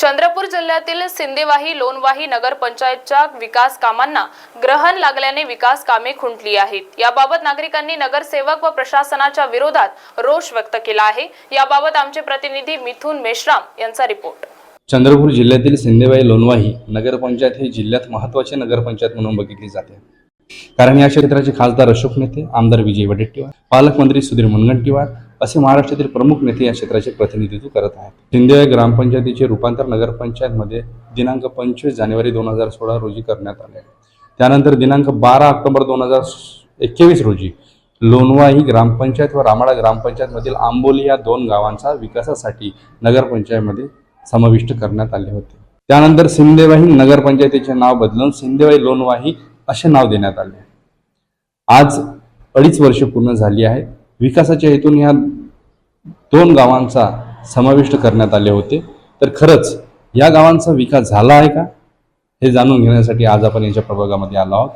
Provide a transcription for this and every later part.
चंद्रपूर जिल्ह्यातील सिंदेवाही लोणवाही नगरपंचायतच्या विकास कामांना ग्रहण लागल्याने विकास कामे खुंटली आहेत. याबाबत नागरिकांनी नगरसेवक व प्रशासनाच्या विरोधात रोष व्यक्त केला आहे. याबाबत आमचे प्रतिनिधी मिथुन मेश्राम यांचा रिपोर्ट. चंद्रपूर जिल्ह्यातील सिंदेबाई लोणवाही नगरपंचायत ही जिल्ह्यात महत्त्वाचे नगरपंचायत म्हणून बघितली जाते. कारण या क्षेत्राचे खासदार अशोक नेते आमदार विजय वडेट्टीवार पालकमंत्री सुधीर मुनगंटीवार असे महाराष्ट्रातील प्रमुख नेते या क्षेत्राचे प्रतिनिधित्व करत आहेत. शिंदे ग्रामपंचायतीचे रूपांतर नगरपंचायतमध्ये दिनांक पंचवीस जानेवारी दोन हजार सोळा रोजी करण्यात आले. त्यानंतर दिनांक बारा ऑक्टोबर दोन हजार एकवीस रोजी लोणवाही ग्रामपंचायत व रामाळा ग्रामपंचायतमधील आंबोली या दोन गावांचा विकासासाठी नगरपंचायतमध्ये समाविष्ट करण्यात आले होते. त्यानंतर सिंदेवाही नगरपंचायतीचे नाव बदलून सिंदेवाही लोणवाही असे नाव देण्यात आले. आज अडीच वर्ष पूर्ण झाली आहेत. विकासाच्या हेतून या दोन गावांचा समाविष्ट करण्यात आले होते. तर खरंच या गावांचा विकास झाला आहे का? हे जाणून घेण्यासाठी आज आपण यांच्या प्रभागामध्ये आलो आहोत.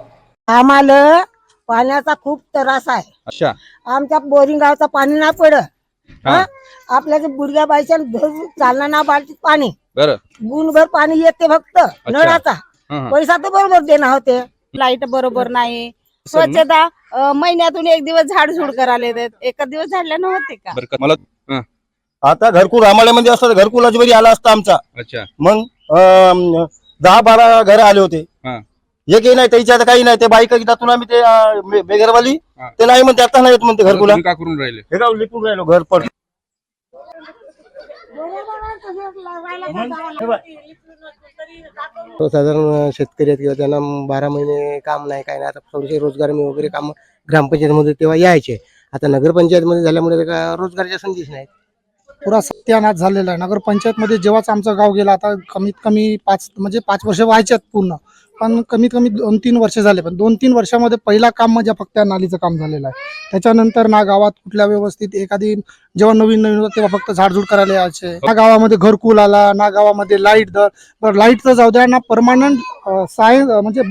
आम्हाला पाण्याचा खूप त्रास आहे. अच्छा. आमच्या बोरिंग गावचं पाणी नाही पडत? आपल्या जे बुडग्या बाईच्या घरी चालना ना बालटीत पाणी. बरं. गुणभर पाणी येते फक्त नळाचा. पैसा तर बरोबर देणार होते. लाइट बरोबर नाही. स्वच्छता अं, महिन्यातून एक दिवस झाड झुड करायला येतात. एका दिवस झाडल्यानं होते का? बरं मला आता घरकुल रामाळ्यामध्ये असतं तर घरकुल अजबरी आला असता आमचा. अच्छा. मग अं, दहा बारा घर आले होते. हा. एकही नाही त्याच्या आता काही नाही. ते बाईक तिथून आम्ही ते अं, बे- बेघरवाली हा. ते नाही म्हणते आता नाही येत म्हणते घरकुला तुम्ही का करून राहिले? हे गाव लिपून राहिलो घर पड तो साधारण शेतकरी आहेत किंवा त्यांना बारा महिने काम नाही काय नाही आता थोडेसे रोजगार मी वगैरे काम ग्रामपंचायतमध्ये तेव्हा यायचे. आता नगरपंचायतमध्ये झाल्यामुळे का रोजगारच्या संधीच नाहीत. पुरा सत्यानाश झालेला आहे. नगरपंचायतमध्ये जेव्हाच आमचं गाव गेला आता कमीत कमी पाच म्हणजे पाच वर्ष व्हायच्यात पूर्ण. पण कमीत कमी दोन तीन वर्ष झाले. पण दोन तीन वर्षामध्ये पहिला काम म्हणजे फक्त त्या नालीचं काम झालेलं आहे. त्याच्यानंतर ना गावात कुठल्या व्यवस्थित एखादी जेव्हा नवीन नवीन होतं तेव्हा फक्त झाडझूड करायला यायचे. ना गावामध्ये घरकुल आला ना गावामध्ये लाइट दर. लाइट तर जाऊ द्या ना परमानंट साय म्हणजे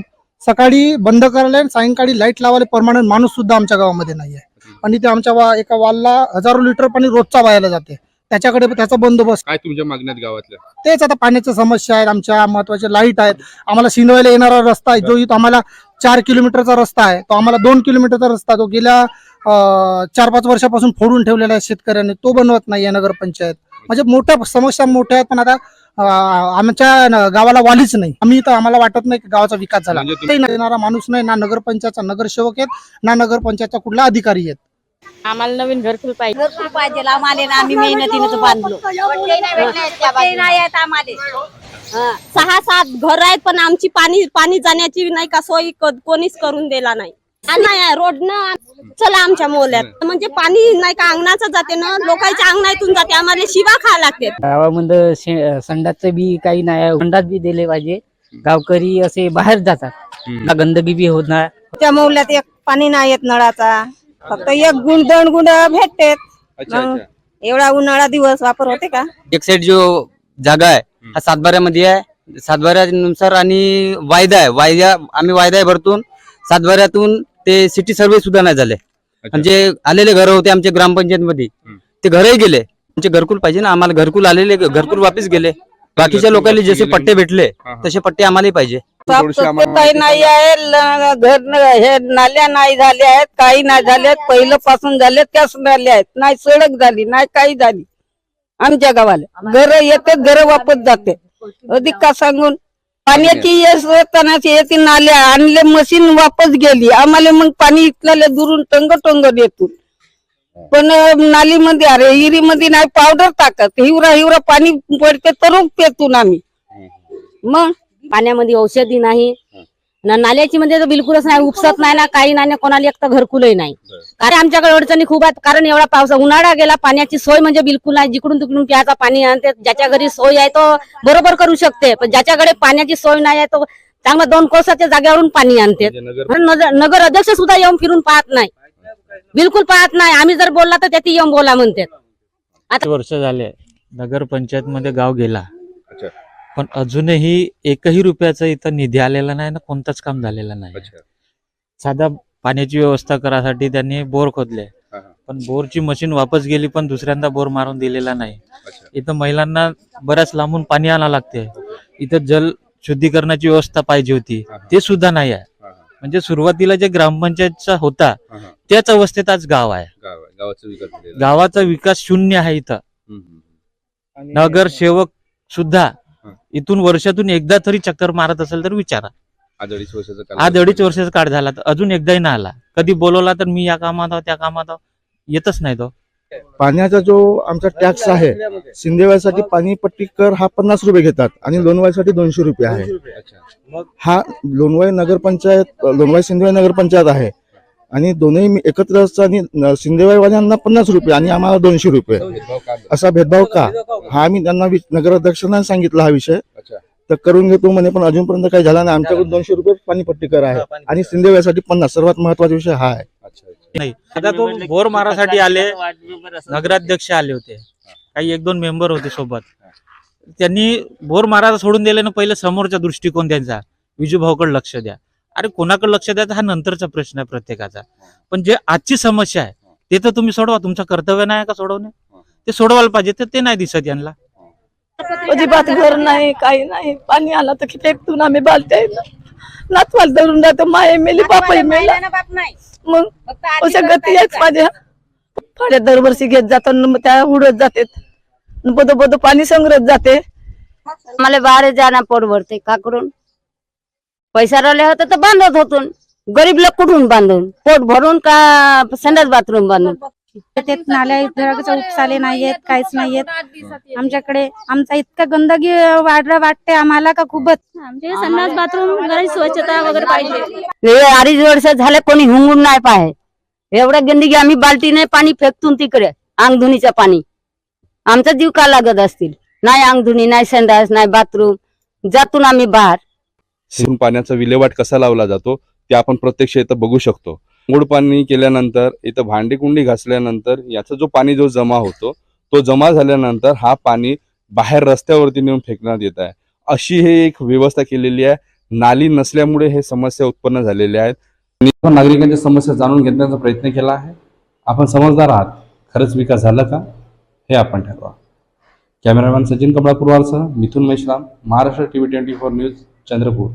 सकाळी बंद करायला आणि सायंकाळी लाइट लावायला परमानंट माणूस सुद्धा आमच्या गावामध्ये नाही आहे आणि ते आमच्या वा एका वालला हजारो लिटर पाणी रोजचा वायाला जाते. त्याच्याकडे त्याचा बंदोबस्त. काय तुमच्या मागण्यात गावातल्या तेच आता पाण्याच्या समस्या आहेत आमच्या महत्त्वाच्या लाइट आहेत. आम्हाला शिंदवायला येणारा रस्ता आहे जो इथं आम्हाला चार किलोमीटरचा रस्ता आहे तो आम्हाला दोन किलोमीटरचा रस्ता तो गेल्या चार पाच वर्षापासून फोडून ठेवलेला आहे शेतकऱ्यांनी. तो बनवत नाही नगरपंचायत. म्हणजे मोठ्या समस्या मोठ्या आहेत पण आता आमच्या गावाला वालीच नाही. आम्ही इथं आम्हाला वाटत नाही की गावाचा विकास झाला. म्हणजे ते येणारा माणूस नाही ना नगरपंचायतचा नगरसेवक आहेत ना नगरपंचायतचा कुठला अधिकारी आहेत. आम्हाला नवीन घरकुल पाहिजे. घरकुल पाहिजे. आम्हाला ना आम्ही मेहनतीनं बांधलो. पट्टे नाही आहेत आम्हाला. सहा सात घर आहेत पण आमची पाणी पाणी जाण्याची नाही का सोय क- कोणीच करून दिला नाही. नाही आहे, रोडनं चला आमच्या मोल्यात. म्हणजे पाणी नाही का अंगणाचं जाते ना लोकांच्या अंगणातून जाते. आम्हाला शिवा खा लागते. गावामध्ये संडासचं बी काही नाही. संडास बी दिले पाहिजे. गावकरी असे बाहेर जातात. ना गंदगी बी होत नाही. त्या मौल्यात एक पाणी नाही येत नळाचा. फक्त एक गुण दोन गुण भेटते अच्छा अच्छा. एवढा उन्हाळा दिवस वापर होते का? एक साइड जो जागा आहे हा सातबाऱ्यामध्ये आहे. सातबाऱ्यानुसार आणि वायदा आहे. वायदा आम्ही वायदा आहे भरतून. सातबाऱ्यातून ते सिटी सर्वे सुद्धा नाही झाले. म्हणजे आलेले घर होते आमच्या ग्रामपंचायत मध्ये हम्म. ते घरही गेले. आमचे घरकुल पाहिजे ना. आम्हाला घरकुल आलेले घरकुल वापस गेले. बाकीच्या घरकुल लोकांना वापस जसे गेले. पट्टे भेटले हा, हा. तसे पट्टे आम्हालाही पाहिजे. नाही आहे घर हे नाल्या नाही झाल्या आहेत काही नाही झाल्यात पहिलं पासून झाल्यात त्याच नाल्या आहेत. नाही सडक झाली नाही काही झाली. आमच्या गावाला. घर येते घर वापस जाते. अधिक का सांगून? पाण्याची येतानाची येते नाल्या आणले मशीन वापस गेली. आम्हाला मग पाणी इथल्या दुरून टंग टंग देतून. पण नालीमध्ये अरे हिरीमध्ये नाही पावडर टाकत. हिवरा हिवरा पाणी पडते तर पेतून आम्ही. मग? पाण्यामध्ये औषधी नाही. ना नाल्याची म्हणजे तर बिलकुलच नाही उपसत नाही ना काही नाही ना कोणाला एक तर घरकुलही नाही. कारण आमच्याकडे अडचणी खूप आहेत कारण एवढा पावसा उन्हाळा गेला पाण्याची सोय म्हणजे बिलकुल नाही जिकडून तिकडून प्यायचा पाणी आणते ज्याच्या घरी सोय आहे तो बरोबर करू शकते पण ज्याच्याकडे पाण्याची सोय नाही आहे तो चांगला दोन कोसाच्या जागेवरून पाणी आणते. म्हणजे नगर नगर नगर अध्यक्ष सुद्धा येऊन फिरून पाहत नाही. बिलकुल पाहत नाही आम्ही जर बोलला तर त्याची येऊन बोला म्हणते. वर्ष झाले नगरपंचायत मध्ये गाव गेला. पण अजूनही एकही रुपयाचा इथं निधी आलेला नाही ना कोणताच काम झालेलं नाही. अच्छा. साधा पाण्याची व्यवस्था करासाठी त्यांनी बोर खोदले. पण बोरची मशीन वापस गेली पण दुसऱ्यांदा बोर मारून दिलेला नाही. इथं महिलांना बऱ्याच लांबून पाणी आणावं लागते. इथं जल शुद्धीकरणाची व्यवस्था पाहिजे होती. ते सुद्धा नाही आहे. म्हणजे सुरुवातीला जे ग्रामपंचायतचा होता त्याच अवस्थेत आज गाव आहे. गावाचा विकास गावाचा विकास शून्य आहे इथं. नगरसेवक सुद्धा इथून वर्षातून एकदा तरी चक्कर मारत असेल तर विचारा. आज अडीच वर्षाचा आज अडीच वर्षाचा काळ झाला तर अजून एकदाही नाही आला. कधी बोलवला तर मी या कामात आहो त्या कामात आहो. येतच नाही तो. पाण्याचा जो आमचा टॅक्स आहे सिंदेवासाठी पाणी पट्टी कर हा पन्नास रुपये घेतात आणि लोणवाईसाठी दोनशे रुपये आहे. हा लोणवाई नगरपंचायत लोणवाई सिंदेवाई नगरपंचायत आहे. आणि दोन्ही मी एकत्र असताना न- सिंदेवाईवाल्यांना पन्नास रुपये आणि आम्हाला दोनशे रुपये. असा भेदभाव का? हा आम्ही त्यांना वि- नगराध्यक्षांना सांगितला हा विषय. तर करून घेतो म्हणे पण अजूनपर्यंत काही झाला नाही. आमच्याकडून दोनशे रुपये पाणीपट्टी कर आहे. आणि सिंदेवाईसाठी पन्नास. सर्वात महत्त्वाचा विषय हा आहे. नाही आता तो बोर मारासाठी आले नगराध्यक्ष आले होते. काही एक दोन मेंबर होते सोबत. त्यांनी बोर मारायला सोडून दिले ना पहिले समोरचा दृष्टिकोन त्यांचा. विजू भाऊकडे लक्ष द्या. अरे कोणाकडे लक्ष द्यायचा हा नंतरचा प्रश्न आहे प्रत्येकाचा. पण जे आजची समस्या आहे ते तर तुम्ही सोडवा. तुमचं कर्तव्य नाही का सोडवणे? ते सोडवायला पाहिजे तर ते नाही दिसत यांना. अजिबात घर नाही काही नाही. पाणी आला तर किती एकतून आम्ही बालत्या नातवाल धरून जातो माये मेली बापाई मेला. मग अशा गती आहेत माझ्या. फाड्या दरवर्षी घेत जातो त्या उडत जाते बद बद पाणी संग्रहत जाते. मला बाहेर जाणं परवडते का करून? पैसा राहिले होते तर बांधत होतून. गरीब लोक कुठून बांधून? पोट भरून का संडास बाथरूम बांधून? ते नाल्या इथं उपसाले नाहीयेत काहीच नाहीयेत. आमच्याकडे आमचा इतका गंदगी वाढला वाटते आम्हाला का खूपच? आमचे संडास बाथरूम स्वच्छता वगैरे पाहिजे. हे अडीच वर्ष झाले कोणी हुंगून नाही पाहे. एवढ्या गंदगी आम्ही बाल्टीने पाणी फेकतून तिकडे अंगधुनीचं पाणी. आमचा जीव का लागत असतील? नाही अंगधुनी नाही संडास नाही बाथरूम. जातून आम्ही बाहेर. पाण्याचा विल्हेवाट कसा लावला जातो ते आपण प्रत्यक्ष इथं बघू शकतो. मूळ पाणी केल्यानंतर इथं भांडी कुंडी घासल्यानंतर याचा जो पाणी जो जमा होतो तो जमा झाल्यानंतर हा पाणी बाहेर रस्त्यावरती नेऊन फेकण्यात येत आहे. अशी हे एक व्यवस्था केलेली आहे. नाली नसल्यामुळे हे समस्या उत्पन्न झालेल्या आहेत नागरिकांच्या समस्या जाणून घेण्याचा प्रयत्न केला आहे. आपण समजदार आहात. खरंच विकास झाला का? हे आपण ठरवा. Cameraman Sachin कमळापूरवारसह Mithun Meshram Maharashtra TV twenty four news Chandrapur.